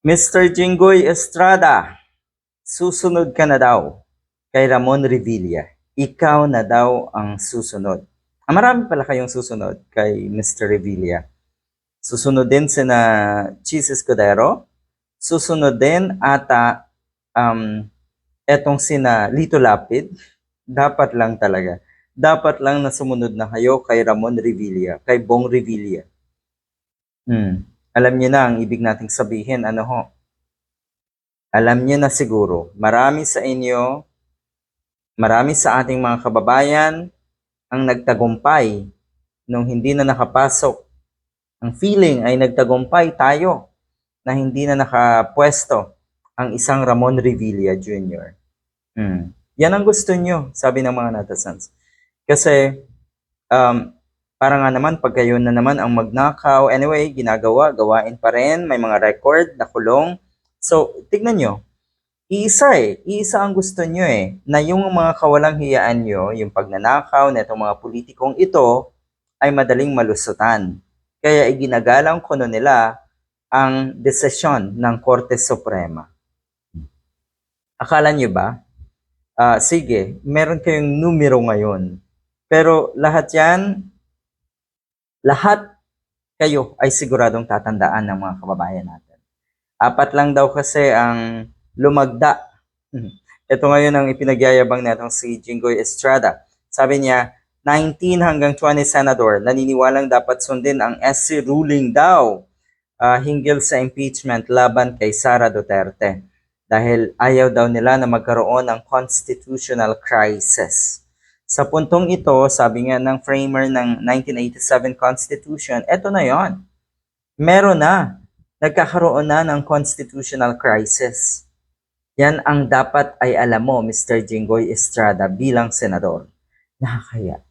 Mr. Jinggoy Estrada, susunod ka na daw kay Ramon Revilla. Ikaw na daw ang susunod. Ah, marami pala kayong susunod kay Mr. Revilla. Susunod din sina Cheese Escudero. Susunod din ata um, etong sina Lito Lapid. Dapat lang talaga. Dapat lang na sumunod na kayo kay Ramon Revilla, kay Bong Revilla. Hmm. Alam niyo na ang ibig nating sabihin, ano ho? Alam niyo na siguro, marami sa inyo, marami sa ating mga kababayan ang nagtagumpay nung hindi na nakapasok. Ang feeling ay nagtagumpay tayo na hindi na nakapwesto ang isang Ramon Revilla Jr. Hmm. Yan ang gusto nyo, sabi ng mga netizens. Kasi, um, para nga naman, pag kayo na naman ang magnakaw, anyway, ginagawa, gawain pa rin, may mga record na kulong. So, tignan nyo, iisa eh, iisa ang gusto nyo eh, na yung mga kawalang hiyaan nyo, yung pagnanakaw na itong mga politikong ito, ay madaling malusutan. Kaya iginagalang kuno nila ang desisyon ng Korte Suprema. Akala nyo ba? Ah, sige, meron kayong numero ngayon. Pero lahat yan, lahat kayo ay siguradong tatandaan ng mga kababayan natin. Apat lang daw kasi ang lumagda. Ito ngayon ang ipinagyayabang natong si Jinggoy Estrada. Sabi niya, 19 hanggang 20 senador naniniwalang dapat sundin ang SC ruling daw ah, hinggil sa impeachment laban kay Sara Duterte dahil ayaw daw nila na magkaroon ng constitutional crisis. Sa puntong ito, sabi nga ng framer ng 1987 Constitution, eto na yon. Meron na. Nagkakaroon na ng constitutional crisis. Yan ang dapat ay alam mo, Mr. Jinggoy Estrada, bilang senador. Nakakaya.